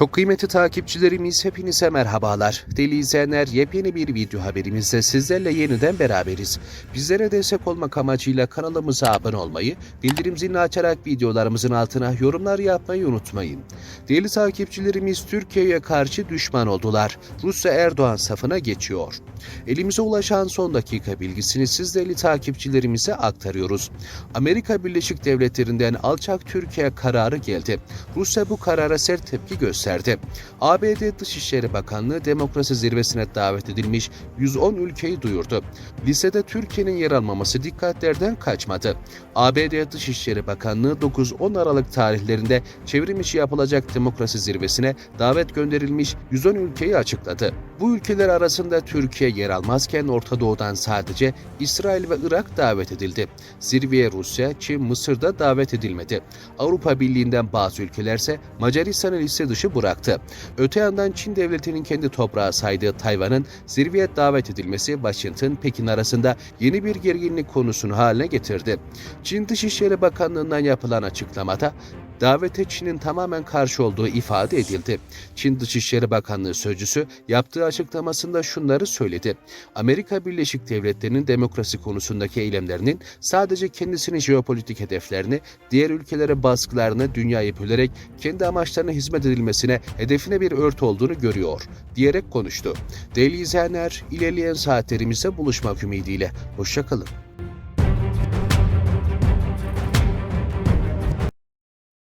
Çok kıymetli takipçilerimiz hepinize merhabalar. Deli izleyenler yepyeni bir video haberimizde sizlerle yeniden beraberiz. Bizlere destek olmak amacıyla kanalımıza abone olmayı, bildirim zilini açarak videolarımızın altına yorumlar yapmayı unutmayın. Değerli takipçilerimiz Türkiye'ye karşı düşman oldular. Rusya Erdoğan safına geçiyor. Elimize ulaşan son dakika bilgisini siz değerli takipçilerimize aktarıyoruz. Amerika Birleşik Devletleri'nden alçak Türkiye kararı geldi. Rusya bu karara sert tepki gösterdi. ABD Dışişleri Bakanlığı demokrasi zirvesine davet edilmiş 110 ülkeyi duyurdu. Listede Türkiye'nin yer almaması dikkatlerden kaçmadı. ABD Dışişleri Bakanlığı 9-10 Aralık tarihlerinde çevrim içi yapılacak demokrasi zirvesine davet gönderilmiş 110 ülkeyi açıkladı. Bu ülkeler arasında Türkiye yer almazken Orta Doğu'dan sadece İsrail ve Irak davet edildi. Zirveye Rusya, Çin, Mısır da davet edilmedi. Avrupa Birliği'nden bazı ülkelerse Macaristan'ı liste dışı bıraktı. Öte yandan Çin devletinin kendi toprağı saydığı Tayvan'ın zirveye davet edilmesi Washington, Pekin arasında yeni bir gerginlik konusunu haline getirdi. Çin Dışişleri Bakanlığı'ndan yapılan açıklamada davete Çin'in tamamen karşı olduğu ifade edildi. Çin Dışişleri Bakanlığı sözcüsü yaptığı açıklamasında şunları söyledi. Amerika Birleşik Devletleri'nin demokrasi konusundaki eylemlerinin sadece kendisinin jeopolitik hedeflerini, diğer ülkelere baskılarını dünyayı bölerek kendi amaçlarına hizmet edilmesine hedefine bir ört olduğunu görüyor, diyerek konuştu. Değerli izleyenler, ilerleyen saatlerimizde buluşmak ümidiyle. Hoşçakalın.